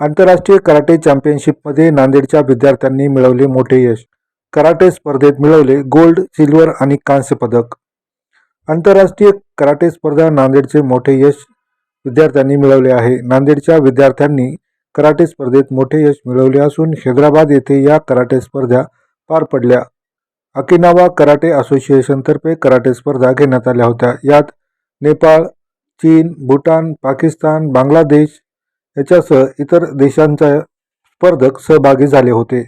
आंतरराष्ट्रीय कराटे चॅम्पियनशिपमध्ये नांदेडच्या विद्यार्थ्यांनी मिळवले मोठे यश. कराटे स्पर्धेत मिळवले गोल्ड सिल्वर आणि कांस्य पदक. आंतरराष्ट्रीय कराटे स्पर्धा नांदेडचे मोठे यश विद्यार्थ्यांनी मिळवले आहे. नांदेडच्या विद्यार्थ्यांनी कराटे स्पर्धेत मोठे यश मिळवले असून हैदराबाद येथे या कराटे स्पर्धा पार पडल्या. अकिनावा कराटे असोसिएशनतर्फे कराटे स्पर्धा घेण्यात आल्या होत्या. यात नेपाळ चीन भूटान पाकिस्तान बांगलादेश याच्यासह इतर देशांचा स्पर्धक सहभागी झाले होते.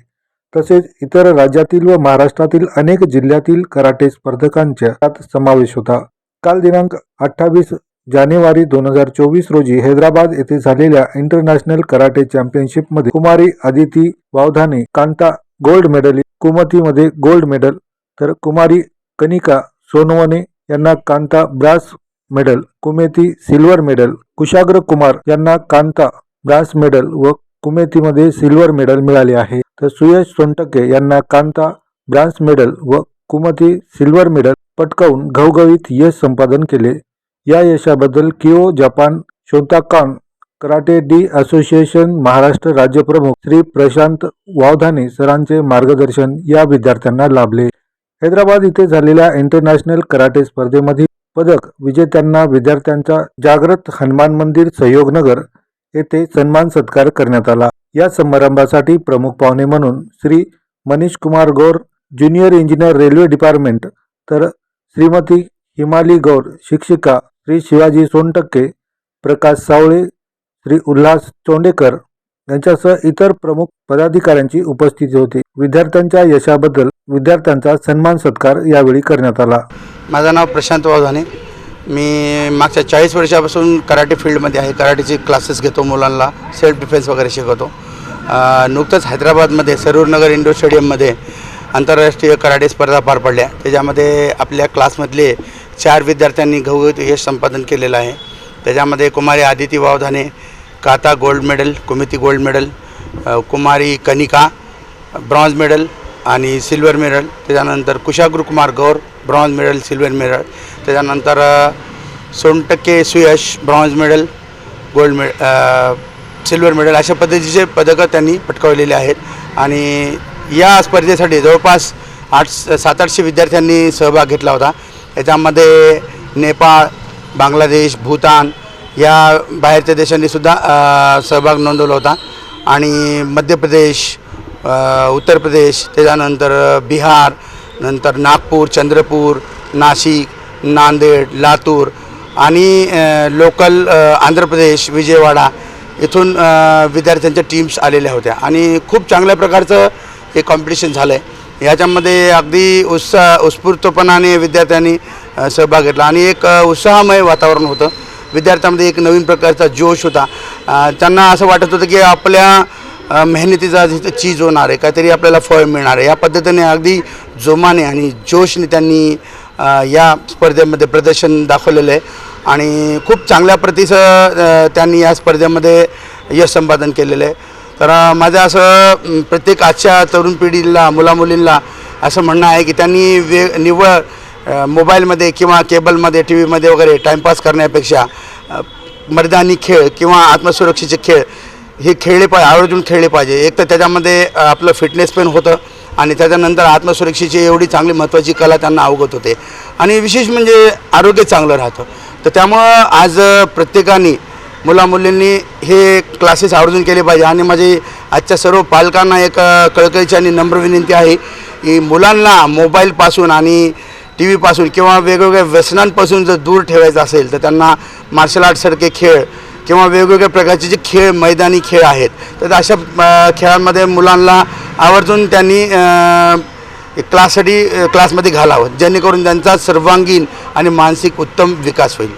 तसेच इतर राज्यातील व महाराष्ट्रातील अनेक जिल्ह्यातील कराटे स्पर्धकांच्या त्यात समावेश होता. काल दिनांक अठ्ठावीस जानेवारी दोन हजार चोवीस रोजी हैदराबाद येथे झालेल्या इंटरनॅशनल कराटे चॅम्पियनशिपमध्ये कुमारी Aditi Vavdhane kata gold medal कुमतीमध्ये gold medal तर कुमारी कनिका सोनवणे यांना kata brass medal kumite silver medal Kushagra Kumar यांना कांता ब्रास मेडल व कुमेतीमध्ये सिल्वर मेडल मिळाले आहे. तर सुयश सोनटके यांना कांता ब्रान्स मेडल व कुमती सिल्वर मेडल पटकावून घवघवीत यश संपादन केले. या यशाबद्दल किओ Japan Shotokan karate D association Maharashtra राज्य प्रमुख श्री प्रशांत वावधाने सरांचे मार्गदर्शन या विद्यार्थ्यांना लाभले. हैदराबाद इथे झालेल्या इंटरनॅशनल कराटे स्पर्धेमध्ये पदक विजेत्यांना विद्यार्थ्यांचा जागृत हनुमान मंदिर सहयोगनगर येथे सन्मान सत्कार करण्यात आला. या समारंभासाठी प्रमुख पाहुणे म्हणून Shri Manish Kumar Gaur junior engineer railway department तर श्रीमती हिमाली गौर शिक्षिका श्री शिवाजी सोनटक्के प्रकाश सावळे श्री उल्हास चोंडेकर यांच्यासह इतर प्रमुख पदाधिकाऱ्यांची उपस्थिती होती. विद्यार्थ्यांच्या यशाबद्दल विद्यार्थ्यांचा सन्मान सत्कार यावेळी करण्यात आला. माझं नाव प्रशांत वाघाने मी मागच्या चाळीस वर्षापासून कराटे फील्डमध्ये आहे. कराटेचे क्लासेस घेतो मुलांना सेल्फ डिफेन्स वगैरे शिकवतो. नुकतंच हैदराबादमध्ये सरूरनगर इंडोर स्टेडियममध्ये आंतरराष्ट्रीय कराटे स्पर्धा पार पडल्या. त्याच्यामध्ये आपल्या क्लासमधले चार विद्यार्थ्यांनी घवघवीत यश संपादन केलेलं आहे. त्याच्यामध्ये कुमारी Aditi Vavdhane kata gold medal kumite gold medal कुमारी कनिका ब्रॉन्झ मेडल आणि सिल्वर मेडल त्याच्यानंतर Kushagra Kumar Gaur bronze medal silver medal त्याच्यानंतर Sontakke Suyash bronze medal gold medal silver medal अशा पद्धतीचे पदकं त्यांनी पटकावलेले आहेत. आणि या स्पर्धेसाठी जवळपास आठ सात आठशे विद्यार्थ्यांनी सहभाग घेतला होता. याच्यामध्ये नेपाळ बांगलादेश भूतान या बाहेरच्या देशांनी सुद्धा सहभाग नोंदवला होता. आणि मध्य प्रदेश उत्तर प्रदेश त्याच्यानंतर बिहार नंतर नागपूर चंद्रपूर नाशिक नांदेड लातूर आणि लोकल आंध्र प्रदेश विजयवाडा इथून विद्यार्थ्यांच्या टीम्स आलेल्या होत्या. आणि खूप चांगल्या प्रकारचं हे कॉम्पिटिशन झालं आहे याच्यामध्ये अगदी उत्साह उत्स्फूर्तपणाने विद्यार्थ्यांनी सहभाग घेतला. आणि एक उत्साहमय वातावरण होतं. विद्यार्थ्यांमध्ये एक नवीन प्रकारचा जोश होता. त्यांना असं वाटत होतं की आपल्या मेहनतीचा जिथं चीज होणार आहे काहीतरी आपल्याला फळ मिळणार आहे. या पद्धतीने अगदी जोमाने आणि जोशने त्यांनी या स्पर्धेमध्ये प्रदर्शन दाखवलेलं आहे. आणि खूप चांगल्या प्रतीचं त्यांनी या स्पर्धेमध्ये यश संपादन केलेलं आहे. तर माझं असं प्रत्येक आजच्या तरुण पिढीला मुलामुलींना असं म्हणणं आहे की त्यांनी वे निव्वळ मोबाईलमध्ये किंवा केबलमध्ये टी व्हीमध्ये वगैरे टाईमपास करण्यापेक्षा मर्दानी खेळ किंवा आत्मसुरक्षेचे खेळ हे खेळले पाहिजे आवर्जून खेळले पाहिजे. एक तर त्याच्यामध्ये आपलं फिटनेस पण होतं आणि त्याच्यानंतर आत्मसुरक्षेची एवढी चांगली महत्त्वाची कला त्यांना अवगत होते. आणि विशेष म्हणजे आरोग्य चांगलं राहतं. तर त्यामुळं आज प्रत्येकाने मुलामुलींनी हे क्लासेस आवर्जून केले पाहिजे. आणि माझी आजच्या सर्व पालकांना एक कळकळीची आणि नम्र विनंती आहे की मुलांना मोबाईलपासून आणि टी व्हीपासून किंवा वेगवेगळ्या व्यसनांपासून जर दूर ठेवायचं असेल तर त्यांना मार्शल आर्टसारखे खेळ किंवा वेगवेगळ्या प्रकारचे जे खेळ मैदानी खेळ आहेत तर अशा खेळांमध्ये मुलांना आवर्जून त्यांनी क्लाससाठी क्लासमध्ये घालावं जेणेकरून त्यांचा सर्वांगीण आणि मानसिक उत्तम विकास होईल.